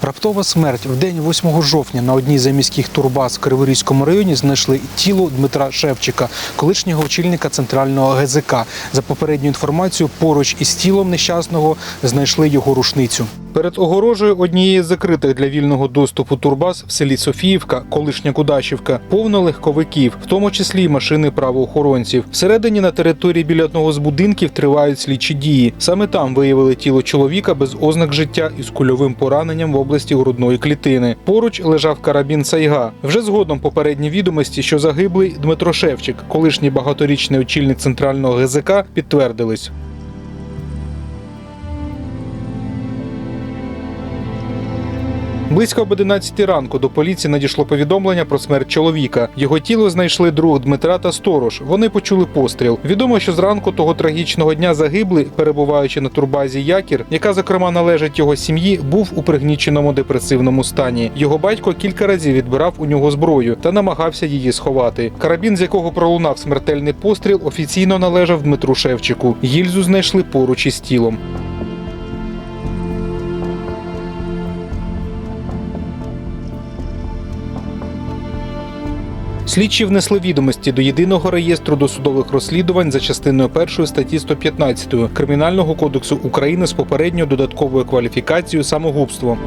Раптова смерть в день 8 жовтня на одній з міських турбаз в Криворізькому районі знайшли тіло Дмитра Шевчика, колишнього очільника центрального ГЗК. За попередньою інформацією, поруч із тілом нещасного знайшли його рушницю. Перед огорожею однієї з закритих для вільного доступу турбаз в селі Софіївка, колишня Кудашівка, повно легковиків, в тому числі й машини правоохоронців. Всередині на території біля одного з будинків тривають слідчі дії. Саме там виявили тіло чоловіка без ознак життя із кульовим пораненням в області грудної клітини. Поруч лежав карабін Сайга. Вже згодом попередні відомості, що загиблий Дмитро Шевчик, колишній багаторічний очільник центрального ГЗК, підтвердились. Близько об 11 ранку до поліції надійшло повідомлення про смерть чоловіка. Його тіло знайшли друг Дмитра та сторож. Вони почули постріл. Відомо, що зранку того трагічного дня загиблий, перебуваючи на турбазі Якір, яка зокрема належить його сім'ї, був у пригніченому депресивному стані. Його батько кілька разів відбирав у нього зброю та намагався її сховати. Карабін, з якого пролунав смертельний постріл, офіційно належав Дмитру Шевчику. Гільзу знайшли поруч із тілом. Слідчі внесли відомості до єдиного реєстру досудових розслідувань за частиною 1 статті 115 Кримінального кодексу України з попередньою додатковою кваліфікацією самогубство.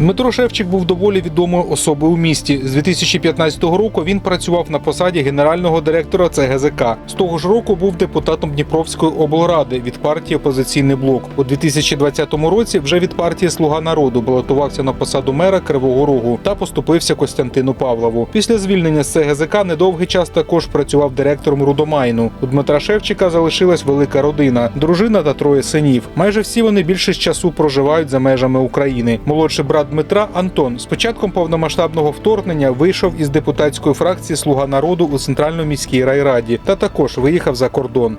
Дмитро Шевчик був доволі відомою особою у місті. З 2015 року він працював на посаді генерального директора ЦГЗК. З того ж року був депутатом Дніпровської облради від партії Опозиційний блок. У 2020 році вже від партії Слуга народу балотувався на посаду мера Кривого Рогу та поступився Костянтину Павлову. Після звільнення з ЦГЗК недовгий час також працював директором Рудомайну. У Дмитра Шевчика залишилась велика родина, дружина та троє синів. Майже всі вони більшість часу проживають за межами України. Молодший брат Дмитра Антон з початком повномасштабного вторгнення вийшов із депутатської фракції Слуга народу у центральній міській райраді та також виїхав за кордон.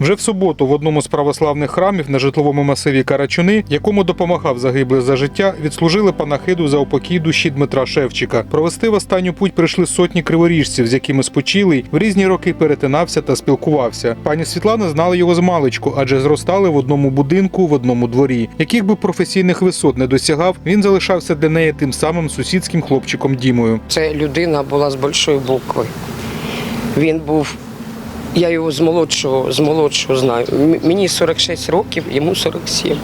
Вже в суботу в одному з православних храмів на житловому масиві Карачуни, якому допомагав загиблий за життя, відслужили панахиду за упокій душі Дмитра Шевчика. Провести в останню путь прийшли сотні криворіжців, з якими спочилий в різні роки перетинався та спілкувався. Пані Світлана знала його з маличку, адже зростали в одному будинку, в одному дворі. Яких би професійних висот не досягав, він залишався для неї тим самим сусідським хлопчиком Дімою. Це людина була з большої букви. Він був, я його з молодшого, з молодшого знаю. Мені 46 років, йому 47.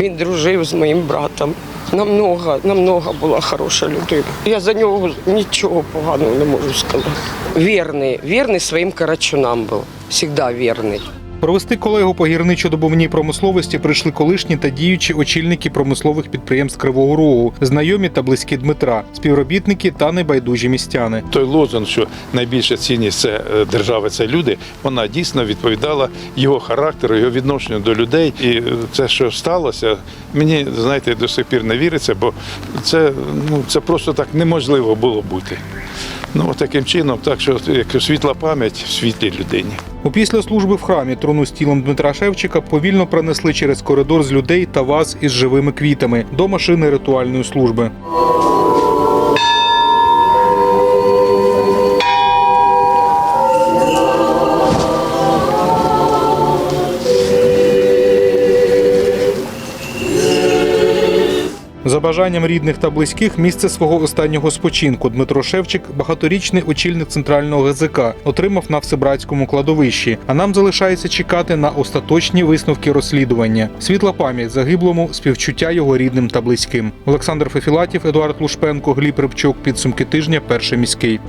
Він дружив з моїм братом. Намного, намного була хороша людина. Я за нього нічого поганого не можу сказати. Вірний, вірний своїм карачунам був. Завжди вірний. Провести колегу по гірничо-добувній промисловості прийшли колишні та діючі очільники промислових підприємств Кривого Рогу, знайомі та близькі Дмитра, співробітники та небайдужі містяни. Той лозунг, що найбільша цінність це е, держави, це люди, вона дійсно відповідала його характеру, його відношенню до людей. І е, це, що сталося, мені знаєте, до сих пір не віриться, бо це ну це просто так неможливо було бути. Ну таким чином, так що як світла пам'ять в світлій людині. У після служби в храмі труну з тілом Дмитра Шевчика повільно пронесли через коридор з людей та ваз із живими квітами до машини ритуальної служби. За бажанням рідних та близьких, місце свого останнього спочинку Дмитро Шевчик, багаторічний очільник центрального ГЗК, отримав на всебратському кладовищі. А нам залишається чекати на остаточні висновки розслідування. Світла пам'ять загиблому, співчуття його рідним та близьким. Олександр Фефілатів, Едуард Лушпенко, Гліб Рибчук. Підсумки тижня. Перший міський.